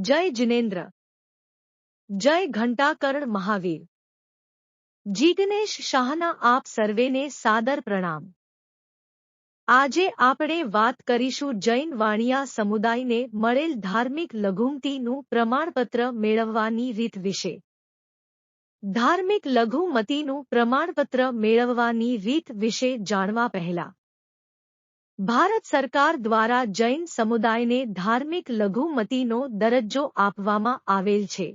જય જિનેન્દ્ર. જય ઘંટાકર્ણ મહાવીર. જીગ્નેશ શાહના આપ સર્વેને સાદર પ્રણામ. આજે આપણે વાત કરીશું જૈન વાણિયા સમુદાયને મળેલ ધાર્મિક લઘુમતીનું પ્રમાણપત્ર મેળવવાની રીત વિશે. ધાર્મિક લઘુમતીનું પ્રમાણપત્ર મેળવવાની રીત વિશે જાણવા પહેલા ભારત સરકાર દ્વારા જૈન સમુદાયને ધાર્મિક લઘુમતીનો દરજ્જો આપવામાં આવેલ છે.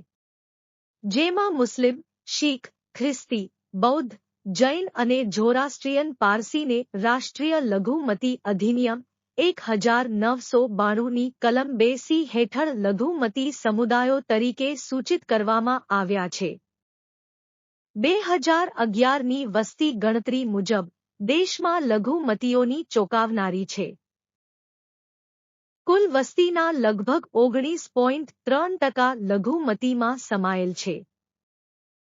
જેમાં મુસ્લિમ, શીખ, ખ્રિસ્તી, બૌદ્ધ, જૈન અને ઝોરાસ્ટ્રિયન પારસીને રાષ્ટ્રીય લઘુમતી અધિનિયમ એક હજાર નવસો બાણુંની કલમ બેસી હેઠળ લઘુમતી સમુદાયો તરીકે સૂચિત કરવામાં આવ્યા છે. બે હજાર અગિયારની વસ્તી ગણતરી મુજબ દેશમાં લઘુમતીઓની ચોંકાવનારી છે. કુલ વસ્તીના લગભગ ઓગણીસ પોઈન્ટ ત્રણ ટકા લઘુમતીમાં સમાયેલ છે.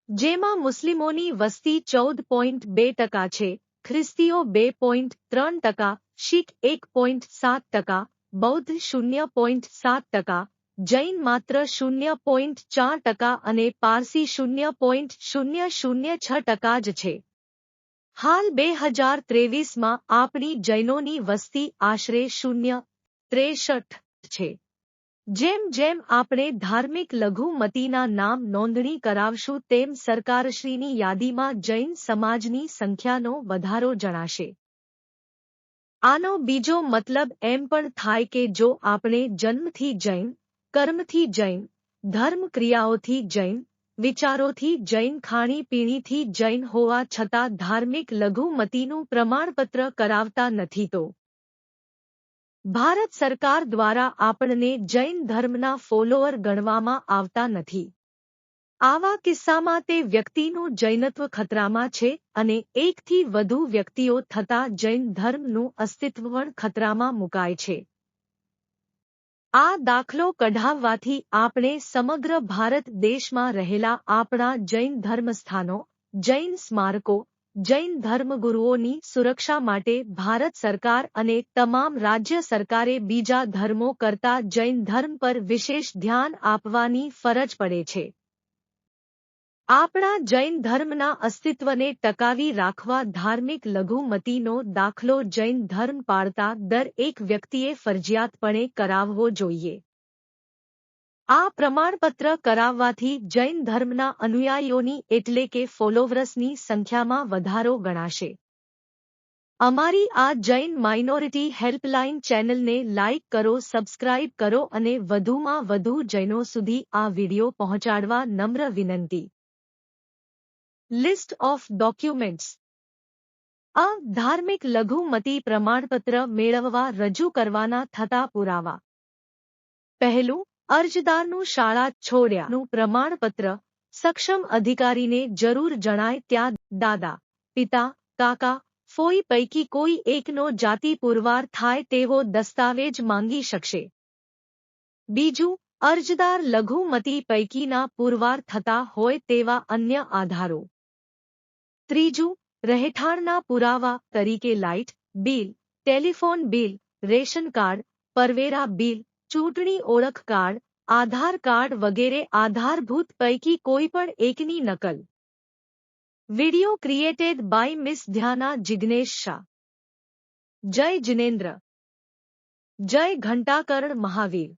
જેમાં મુસ્લિમોની વસ્તી ચૌદ પોઈન્ટ બે ટકા છે, ખ્રિસ્તીઓ બે પોઈન્ટ ત્રણ ટકા, શીખ એક પોઈન્ટ સાત ટકા, બૌદ્ધ શૂન્ય પોઈન્ટ સાત ટકા, જૈન માત્ર શૂન્ય પોઈન્ટ ચાર ટકા અને પારસી શૂન્ય પોઈન્ટ શૂન્ય શૂન્ય છ ટકા જ છે. હાલ બે હજાર ત્રેવીસમાં આપણી જૈનોની વસ્તી આશરે શૂન્ય ત્રેસઠ છે. જેમ જેમ આપણે ધાર્મિક લઘુમતીના નામ નોંધણી કરાવશું તેમ સરકારશ્રીની યાદીમાં જૈન સમાજની સંખ્યાનો વધારો જણાશે. આનો બીજો મતલબ એમ પણ થાય કે જો આપણે જન્મથી જૈન, કર્મથી જૈન ધર્મ ક્રિયાઓથી જૈન વિચારોથી જૈન ખાણીપીણીથી જૈન હોવા છતાં ધાર્મિક લઘુમતીનું પ્રમાણપત્ર કરાવતા નથી તો. ભારત સરકાર દ્વારા આપણને જૈન ધર્મના ફોલોઅર ગણવામાં આવતા નથી. આવા કિસ્સામાં તે વ્યક્તિનું જૈનત્વ ખતરામાં છે અને એકથી વધુ વ્યક્તિઓ થતા જૈન ધર્મનું અસ્તિત્વ પણ ખતરામાં મુકાય છે. આ દાખલો કઢાવવાથી આપણે સમગ્ર ભારત દેશમાં રહેલા આપણા જૈન ધર્મસ્થાનો, જૈન સ્મારકો, જૈન ધર્મગુરુઓની સુરક્ષા માટે ભારત સરકાર અને તમામ રાજ્ય સરકારે બીજા ધર્મો કરતા જૈન ધર્મ પર વિશેષ ધ્યાન આપવાની ફરજ પડે છે. આપણા જૈન ધર્મના અસ્તિત્વને ટકાવી રાખવા ધાર્મિક લઘુમતીનો દાખલો જૈન ધર્મ પાળતા દર એક વ્યક્તિએ ફરજિયાતપણે કરાવવો જોઈએ. આ પ્રમાણપત્ર કરાવવાથી જૈન ધર્મના અનુયાયીઓની એટલે કે ફોલોવર્સની સંખ્યામાં વધારો ગણાશે. અમારી આ જૈન માઇનોરિટી હેલ્પલાઇન ચેનલને લાઇક કરો, સબસ્ક્રાઇબ કરો અને વધુમાં વધુ જૈનો સુધી આ વિડિયો પહોંચાડવા નમ્ર વિનંતી. લિસ્ટ ઓફ ડોક્યુમેન્ટ્સ આ ધાર્મિક લઘુમતી પ્રમાણપત્ર મેળવવા, રજૂ કરવાના થતા પુરાવા. પહેલું, અરજદારનું શાળા છોડ્યાનું પ્રમાણપત્ર. સક્ષમ અધિકારીને જરૂર જણાય ત્યાં દાદા, પિતા, કાકા, ફોઈ પૈકી કોઈ એકનો જાતિ પુરવાર થાય તેવો દસ્તાવેજ માંગી શકશે. બીજું, અરજદાર લઘુમતી પૈકીના પુરવાર થતા હોય તેવા અન્ય આધારો. ત્રીજું, રહેઠાણના પુરાવા તરીકે light, bill, telephone bill, ration card, પરવેરા bill, ચૂંટણી ઓળખ કાર્ડ, આધાર કાર્ડ વગેરે આધારભૂત પૈકી કોઈ પણ એકની નકલ. Video created by miss Dhyana Jignesh Shah. જય જિનેન્દ્ર. જય ઘંટાકર્ણ મહાવીર.